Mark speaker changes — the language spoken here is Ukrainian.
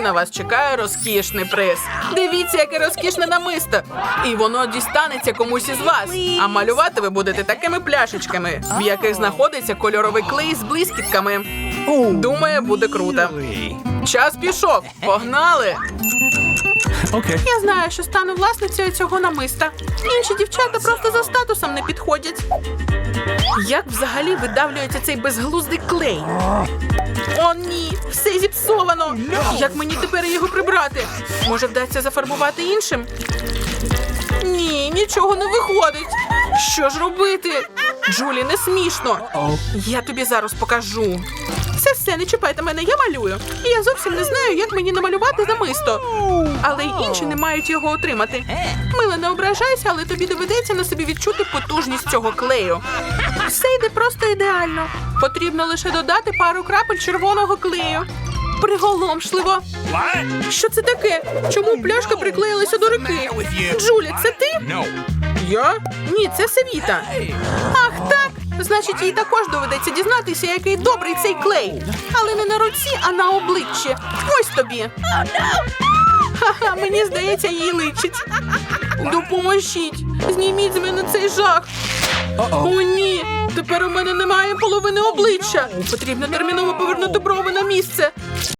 Speaker 1: На вас чекає розкішний приз. Дивіться, яке розкішне намисто. І воно дістанеться комусь із вас. А малювати ви будете такими пляшечками, в яких знаходиться кольоровий клей з блискітками. Думаю, буде круто. Час пішов. Погнали!
Speaker 2: Okay.
Speaker 1: Я знаю, що стану власницею цього намиста. Інші дівчата просто за статусом не підходять. Як взагалі видавлюється цей безглуздий клей? О, ні, все зіпсовано. Як мені тепер його прибрати? Може, вдасться зафарбувати іншим? Ні, нічого не виходить. Що ж робити? Джулі, не смішно. Я тобі зараз покажу. Все, все, не чіпайте мене, я малюю. І я зовсім не знаю, як мені намалювати намисто. Але й інші не мають його отримати. Мила, не ображайся, але тобі доведеться на собі відчути потужність цього клею. Все йде просто ідеально. Потрібно лише додати пару крапель червоного клею. Приголомшливо. Що це таке? Чому пляшка приклеїлася до руки? Джулі, це ти?
Speaker 2: No.
Speaker 1: Я? Ні, це Севіта. Ах, так. Значить, їй також доведеться дізнатися, який добрий цей клей. Але не на руці, а на обличчі. Ось тобі. Ха-ха, мені здається, їй личить. Допоможіть. Зніміть з мене цей жах. О, ні. Тепер у мене немає половини обличчя. Потрібно терміново повернути брови на місце.